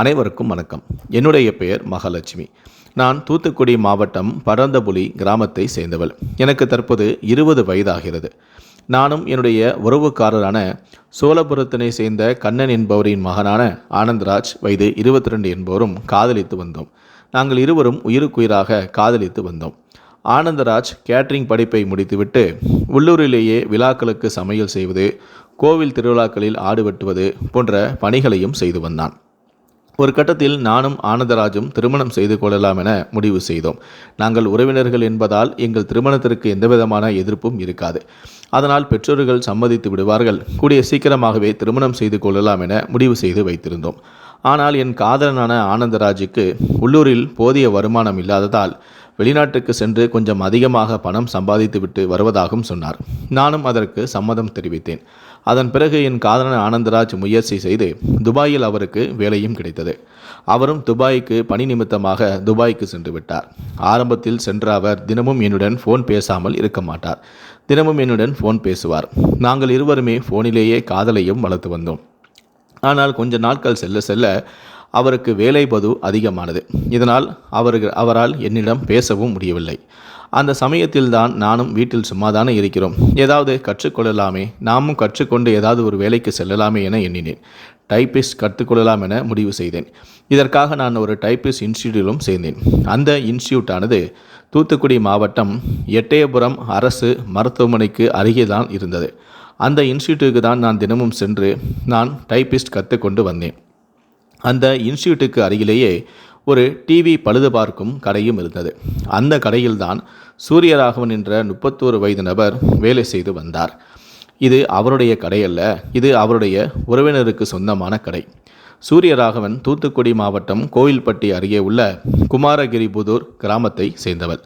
அனைவருக்கும் வணக்கம். என்னுடைய பெயர் மகாலட்சுமி. நான் தூத்துக்குடி மாவட்டம் பரந்தபுலி கிராமத்தை சேர்ந்தவள். எனக்கு தற்போது இருபது வயதாகிறது. நானும் என்னுடைய உறவுக்காரரான சோழபுரத்தினை சேர்ந்த கண்ணன் என்பவரின் மகனான ஆனந்த்ராஜ் வயது இருபத்தி ரெண்டு என்பவரும் காதலித்து வந்தோம். நாங்கள் இருவரும் உயிருக்குயிராக காதலித்து வந்தோம். ஆனந்தராஜ் கேட்ரிங் படிப்பை முடித்துவிட்டு உள்ளூரிலேயே விழாக்களுக்கு சமையல் செய்வது கோவில் திருவிழாக்களில் ஆடு வெட்டுவது போன்ற பணிகளையும் செய்து வந்தான். ஒரு கட்டத்தில் நானும் ஆனந்தராஜும் திருமணம் செய்து கொள்ளலாம் என முடிவு செய்தோம். நாங்கள் உறவினர்கள் என்பதால் எங்கள் திருமணத்திற்கு எந்தவிதமான எதிர்ப்பும் இருக்காது. அதனால் பெற்றோர்கள் சம்மதித்து விடுவார்கள். கூடிய சீக்கிரமாகவே திருமணம் செய்து கொள்ளலாம் என முடிவு செய்து வைத்திருந்தோம். ஆனால் என் காதலனான ஆனந்தராஜுக்கு உள்ளூரில் போதிய வருமானம் இல்லாததால் வெளிநாட்டுக்கு சென்று கொஞ்சம் அதிகமாக பணம் சம்பாதித்துவிட்டு வருவதாகவும் சொன்னார். நானும் அதற்கு சம்மதம் தெரிவித்தேன். அதன் பிறகு என் காதலன் ஆனந்தராஜ் முயற்சி செய்து துபாயில் அவருக்கு வேலையும் கிடைத்தது. அவரும் துபாய்க்கு பணி நிமித்தமாக துபாய்க்கு சென்று விட்டார். ஆரம்பத்தில் சென்ற அவர் தினமும் என்னுடன் ஃபோன் பேசாமல் இருக்க மாட்டார். தினமும் என்னுடன் ஃபோன் பேசுவார். நாங்கள் இருவருமே ஃபோனிலேயே காதலையும் வளர்த்து வந்தோம். ஆனால் கொஞ்ச நாட்கள் செல்ல செல்ல அவருக்கு வேலை பது அதிகமானது. இதனால் அவருக்கு அவரால் என்னிடம் பேசவும் முடியவில்லை. அந்த சமயத்தில்தான் நானும் வீட்டில் சும்மாதானே இருக்கிறோம். ஏதாவது கற்றுக்கொள்ளலாமே. நாமும் கற்றுக்கொண்டு ஏதாவது ஒரு வேலைக்கு செல்லலாமே என எண்ணினேன். டைப்பிஸ்ட் கற்றுக்கொள்ளலாம் என முடிவு செய்தேன். இதற்காக நான் ஒரு டைப்பிஸ்ட் இன்ஸ்டியூட்டிலும் சேர்ந்தேன். அந்த இன்ஸ்டியூட்டானது தூத்துக்குடி மாவட்டம் எட்டயபுரம் அரசு மருத்துவமனைக்கு அருகே தான் இருந்தது. அந்த இன்ஸ்டியூட்டுக்கு தான் நான் தினமும் சென்று நான் டைப்பிஸ்ட் கற்றுக்கொண்டு வந்தேன். அந்த இன்ஸ்டியூட்டுக்கு அருகிலேயே ஒரு டிவி பழுது பார்க்கும் கடையும் இருந்தது. அந்த கடையில்தான் சூரியராகவன் என்ற முப்பத்தோரு வயது நபர் வேலை செய்து வந்தார். இது அவருடைய கடை அல்ல இது அவருடைய உறவினருக்கு சொந்தமான கடை. சூரியராகவன் தூத்துக்குடி மாவட்டம் கோவில்பட்டி அருகே உள்ள குமாரகிரிபுதூர் கிராமத்தை சேர்ந்தவர்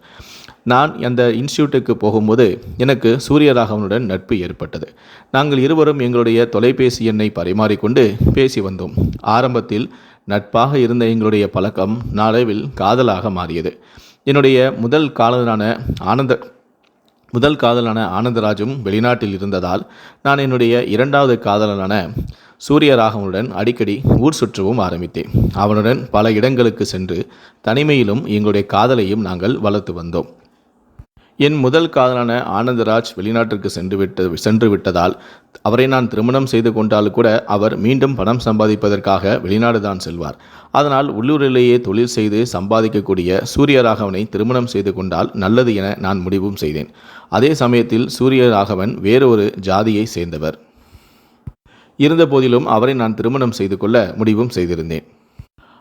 நான் அந்த இன்ஸ்டியூட்டுக்கு போகும்போது எனக்கு சூரியராகவனுடன் நட்பு ஏற்பட்டது. நாங்கள் இருவரும் எங்களுடைய தொலைபேசி எண்ணை பரிமாறிக்கொண்டு பேசி வந்தோம். ஆரம்பத்தில் நட்பாக இருந்த எங்களுடைய பழக்கம் நாளவில் காதலாக மாறியது. என்னுடைய முதல் காதலான ஆனந்த முதல் காதலான ஆனந்தராஜும் வெளிநாட்டில் இருந்ததால் நான் என்னுடைய இரண்டாவது காதலனான சூரியராகவனுடன் அடிக்கடி ஊர் சுற்றவும் ஆரம்பித்தேன். அவனுடன் பல இடங்களுக்கு சென்று தனிமையிலும் எங்களுடைய காதலையும் நாங்கள் வளர்த்து வந்தோம். என் முதல் காதலான ஆனந்தராஜ் வெளிநாட்டிற்கு சென்று விட்டு சென்று விட்டதால் அவரை நான் திருமணம் செய்து கொண்டாலும் கூட அவர் மீண்டும் பணம் சம்பாதிப்பதற்காக வெளிநாடு தான் செல்வார். அதனால் உள்ளூரிலேயே தொழில் செய்து சம்பாதிக்கக்கூடிய சூரியராகவனை திருமணம் செய்து கொண்டால் நல்லது என நான் முடிவும் செய்தேன். அதே சமயத்தில் சூரியராகவன் வேறொரு ஜாதியை சேர்ந்தவர். இருந்தபோதிலும் அவரை நான் திருமணம் செய்து கொள்ள முடிவும் செய்திருந்தேன்.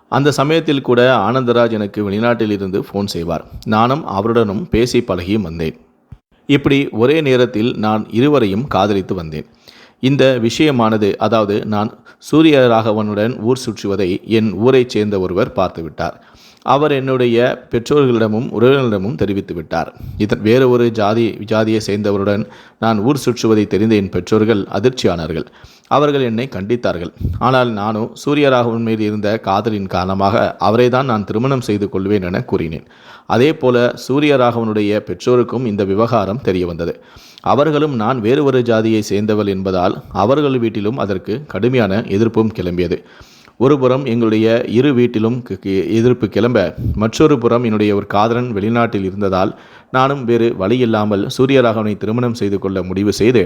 அந்த சமயத்தில் கூட ஆனந்தராஜ் எனக்கு வெளிநாட்டில் இருந்து ஃபோன் செய்வார். நானும் அவருடனும் பேசி பழகியும் வந்தேன். இப்படி ஒரே நேரத்தில் நான் இருவரையும் காதலித்து வந்தேன். இந்த விஷயமானது அதாவது நான் சூரிய ராகவனுடன் ஊர் சுற்றுவதை என் ஊரைச் சேர்ந்த ஒருவர் பார்த்துவிட்டார். அவர் என்னுடைய பெற்றோர்களிடமும் உறவினரிடமும் தெரிவித்து விட்டார். இதன் வேறு ஒரு ஜாதி ஜாதியை சேர்ந்தவருடன் நான் ஊர் சுற்றுவதை தெரிந்த என் பெற்றோர்கள் அதிர்ச்சியானார்கள். அவர்கள் என்னை கண்டித்தார்கள். ஆனால் நானும் சூரியராகவன் மீது இருந்த காதலின் காரணமாக அவரை தான் நான் திருமணம் செய்து கொள்வேன் என கூறினேன். அதே போல சூரியராகவனுடைய பெற்றோருக்கும் இந்த விவகாரம் தெரிய வந்தது அவர்களும் நான் வேறு ஒரு ஜாதியை சேர்ந்தவள் என்பதால் அவர்கள் வீட்டிலும் அதற்கு கடுமையான எதிர்ப்பும் கிளம்பியது. ஒருபுறம் எங்களுடைய இரு வீட்டிலும் எதிர்ப்பு கிளம்ப மற்றொரு புறம் என்னுடைய ஒரு காதலன் வெளிநாட்டில் இருந்ததால் நானும் வேறு வழி இல்லாமல் சூரியராகவனை திருமணம் செய்து கொள்ள முடிவு செய்து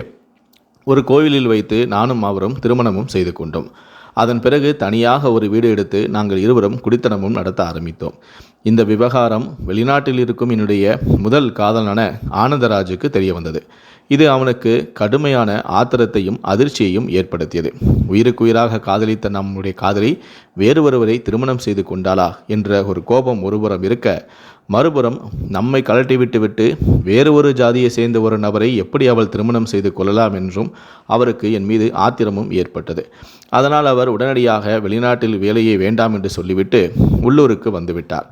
ஒரு கோவிலில் வைத்து நானும் அவரும் திருமணமும் செய்து கொண்டோம். அதன் பிறகு தனியாக ஒரு வீடு எடுத்து நாங்கள் இருவரும் குடித்தனமும் நடத்த ஆரம்பித்தோம். இந்த விவகாரம் வெளிநாட்டில் இருக்கும் என்னுடைய முதல் காதலனான ஆனந்தராஜுக்கு தெரிய வந்தது இது அவனுக்கு கடுமையான ஆத்திரத்தையும் அதிர்ச்சியையும் ஏற்படுத்தியது. உயிருக்குயிராக காதலித்த நம்முடைய காதலி வேறு ஒருவரை திருமணம் செய்து கொண்டாளா என்ற ஒரு கோபம் ஒருபுறம் இருக்க மறுபுறம் நம்மை கலட்டி விட்டுவிட்டு வேறு ஒரு ஜாதியை சேர்ந்த ஒரு நபரை எப்படி அவள் திருமணம் செய்து கொள்ளலாம் என்றும் அவருக்கு என் மீது ஆத்திரமும் ஏற்பட்டது. அதனால் அவர் உடனடியாக வெளிநாட்டில் வேலையை வேண்டாம் என்று சொல்லிவிட்டு உள்ளூருக்கு வந்துவிட்டார்.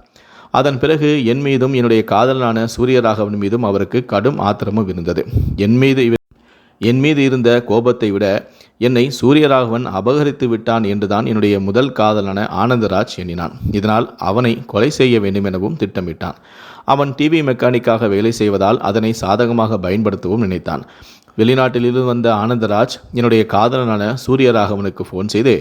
அதன் பிறகு என் மீதும் என்னுடைய காதலனான சூரியராகவன் மீதும் அவருக்கு கடும் ஆத்திரமும் இருந்தது என் மீது என் மீது இருந்த கோபத்தை விட என்னை சூரியராகவன் அபகரித்து விட்டான் என்றுதான் என்னுடைய முதல் காதலான ஆனந்தராஜ் எண்ணினான். இதனால் அவனை கொலை செய்ய வேண்டும் எனவும் திட்டமிட்டான். அவன் டிவி மெக்கானிக்காக வேலை செய்வதால் அதனை சாதகமாக பயன்படுத்தவும் நினைத்தான். வெளிநாட்டிலிருந்து வந்த ஆனந்தராஜ் என்னுடைய காதலனான சூரியராகவனுக்கு ஃபோன் செய்து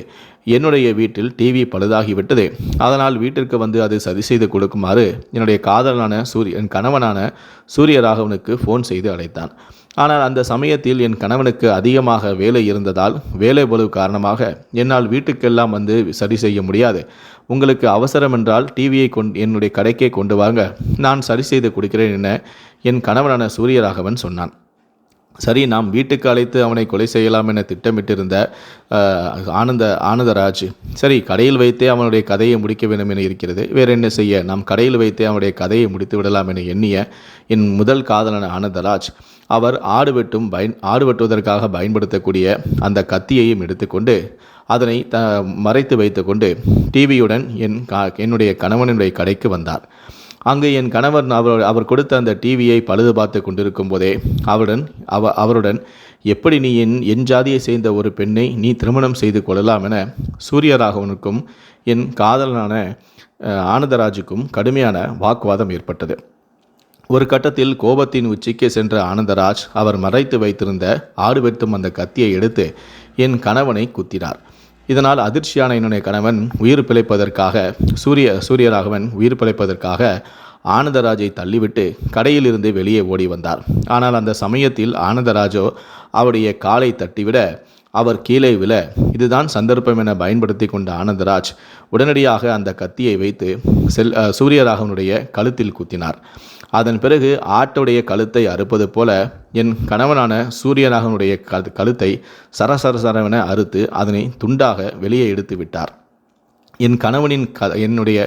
என்னுடைய வீட்டில் டிவி பழுதாகிவிட்டது. அதனால் வீட்டிற்கு வந்து அது சரி செய்து கொடுக்குமாறு என்னுடைய காதலனான சூரிய என் கணவனான சூரியராகவனுக்கு ஃபோன் செய்து அழைத்தான். ஆனால் அந்த சமயத்தில் என் கணவனுக்கு அதிகமாக வேலை இருந்ததால் வேலை பளு காரணமாக என்னால் வீட்டுக்கெல்லாம் வந்து சரி செய்ய முடியாது. உங்களுக்கு அவசரம் என்றால் டிவியை கொண்டு என்னுடைய கடைக்கே கொண்டு வாங்க. நான் சரி செய்து கொடுக்கிறேன் என என் கணவனான சூரியராகவன் சொன்னான். சரி நாம் வீட்டுக்கு அழைத்து அவனை கொலை செய்யலாம் என திட்டமிட்டிருந்த ஆனந்த ஆனந்தராஜ் சரி கடையில் வைத்தே அவனுடைய கதையை முடிக்க வேண்டும் என இருக்கிறது. வேறு என்ன செய்ய? நாம் கடையில் வைத்தே அவனுடைய கதையை முடித்து விடலாம் என எண்ணிய என் முதல் காதலன் ஆனந்தராஜ் அவர் ஆடு வெட்டும் பயன் ஆடு வெட்டுவதற்காக பயன்படுத்தக்கூடிய அந்த கத்தியையும் எடுத்துக்கொண்டு அதனை த மறைத்து வைத்துக்கொண்டு டிவியுடன் என் கா என்னுடைய கணவனுடைய கடைக்கு வந்தார். அங்கு என் கணவர் அவர் அவர் கொடுத்த அந்த டிவியை பழுது பார்த்து கொண்டிருக்கும் போதே அவருடன் அவ அவருடன் எப்படி நீ என் என் ஜாதியை சேர்ந்த ஒரு பெண்ணை நீ திருமணம் செய்து கொள்ளலாம் என சூரியராகவனுக்கும் என் காதலனான ஆனந்தராஜுக்கும் கடுமையான வாக்குவாதம் ஏற்பட்டது. ஒரு கட்டத்தில் கோபத்தின் உச்சிக்கு சென்ற ஆனந்தராஜ் அவர் மறைத்து வைத்திருந்த ஆடு வெட்டும் அந்த கத்தியை எடுத்து என் கணவனை குத்தினார். இதனால் அதிர்ச்சியான என்னுடைய கணவன் உயிர் பிழைப்பதற்காக சூரிய சூரியராகவன் உயிர் பிழைப்பதற்காக ஆனந்தராஜை தள்ளிவிட்டு கடையிலிருந்து வெளியே ஓடி வந்தார். ஆனால் அந்த சமயத்தில் ஆனந்தராஜோ அவருடைய காலை தட்டிவிட அவர் கீழே விழ இதுதான் சந்தர்ப்பம் என பயன்படுத்தி கொண்ட ஆனந்தராஜ் உடனடியாக அந்த கத்தியை வைத்து செல் சூரியராகவனுடைய கழுத்தில் குத்தினார். அதன் பிறகு ஆட்டுடைய கழுத்தை அறுப்பது போல என் கணவனான சூரியநாகனுடைய கழுத்தை சரசரசரவென அறுத்து அதனை துண்டாக வெளியே எடுத்து விட்டார். என் கணவனின் க என்னுடைய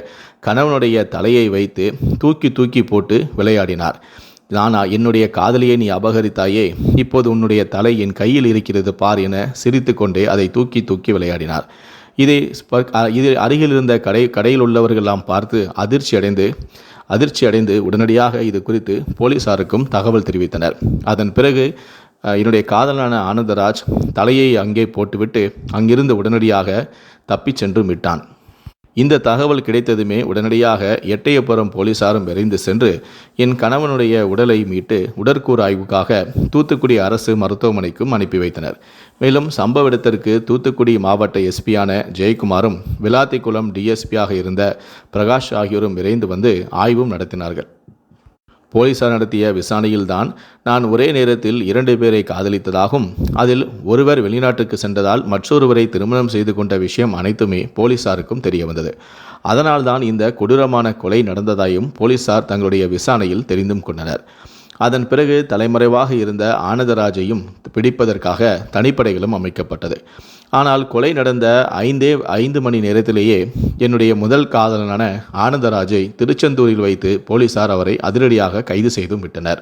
கணவனுடைய தலையை வைத்து தூக்கி தூக்கி போட்டு விளையாடினார். நானா என்னுடைய காதலியை நீ அபகரித்தாயே இப்போது உன்னுடைய தலை என் கையில் இருக்கிறது பார் என சிரித்துக்கொண்டே அதை தூக்கி தூக்கி விளையாடினார். இதை இது அருகில் இருந்த கடை கடையில் உள்ளவர்களெல்லாம் பார்த்து அதிர்ச்சி அடைந்து அதிர்ச்சி அடைந்து உடனடியாக இது குறித்து போலீசாருக்கும் தகவல் தெரிவித்தனர். அதன் பிறகு என்னுடைய காதலான ஆனந்தராஜ் தலையை அங்கே போட்டுவிட்டு அங்கிருந்து உடனடியாக தப்பிச் சென்று விட்டான். இந்த தகவல் கிடைத்ததுமே உடனடியாக எட்டயபுரம் போலீசாரும் விரைந்து சென்று என் கணவனுடைய உடலை மீட்டு உடற்கூறு ஆய்வுக்காக தூத்துக்குடி அரசு மருத்துவமனைக்கும் அனுப்பி வைத்தனர். மேலும் சம்பவ இடத்திற்கு தூத்துக்குடி மாவட்ட எஸ்பியான ஜெயக்குமாரும் விளாத்திக்குளம் டிஎஸ்பியாக இருந்த பிரகாஷ் ஆகியோரும் விரைந்து வந்து ஆய்வும் நடத்தினார்கள். போலீசார் நடத்திய விசாரணையில்தான் நான் ஒரே நேரத்தில் இரண்டு பேரை காதலித்ததாகவும் அதில் ஒருவர் வெளிநாட்டுக்கு சென்றதால் மற்றொருவரை திருமணம் செய்து கொண்ட விஷயம் அனைத்துமே போலீசாருக்கும் தெரியவந்தது. அதனால்தான் இந்த கொடூரமான கொலை நடந்ததாயும் போலீசார் தங்களுடைய விசாரணையில் தெரிந்தும் கொண்டனர். அதன் பிறகு தலைமறைவாக இருந்த ஆனந்தராஜையும் பிடிப்பதற்காக தனிப்படைகளும் அமைக்கப்பட்டது. ஆனால் கொலை நடந்த ஐந்தே ஐந்து மணி நேரத்திலேயே என்னுடைய முதல் காதலனான ஆனந்தராஜை திருச்செந்தூரில் வைத்து போலீசார் அவரை அதிரடியாக கைது செய்தும் விட்டனர்.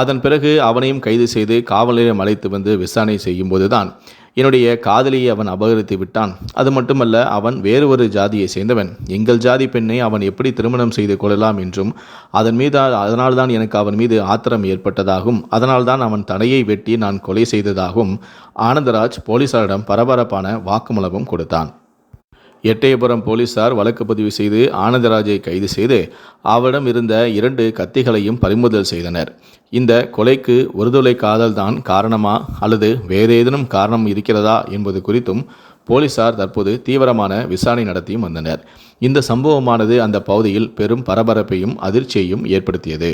அதன் பிறகு அவனையும் கைது செய்து காவல் நிலையம் அழைத்து வந்து விசாரணை செய்யும்போதுதான் என்னுடைய காதலியை அவன் அபகரித்து விட்டான். அது மட்டுமல்ல அவன் வேறு ஒரு ஜாதியை சேர்ந்தவன். எங்கள் ஜாதி பெண்ணை அவன் எப்படி திருமணம் செய்து கொள்ளலாம் என்றும் அதன் மீது அதனால்தான் எனக்கு அவன் மீது ஆத்திரம் ஏற்பட்டதாகவும் அதனால்தான் அவன் தடையை வெட்டி நான் கொலை செய்ததாகவும் ஆனந்தராஜ் போலீசாரிடம் பரபரப்பான வாக்குமூலமும் கொடுத்தான். எட்டயபுரம் போலீசார் வழக்கு பதிவு செய்து ஆனந்தராஜை கைது செய்து அவரிடம் இருந்த இரண்டு கத்திகளையும் பறிமுதல் செய்தனர். இந்த கொலைக்கு ஒருதலை காதல் தான் காரணமா அல்லது வேறு ஏதேனும் காரணம் இருக்கிறதா என்பது குறித்தும் போலீசார் தற்போது தீவிரமான விசாரணை நடத்தியும் வந்தனர். இந்த சம்பவமானது அந்த பகுதியில் பெரும் பரபரப்பையும் அதிர்ச்சியையும் ஏற்படுத்தியது.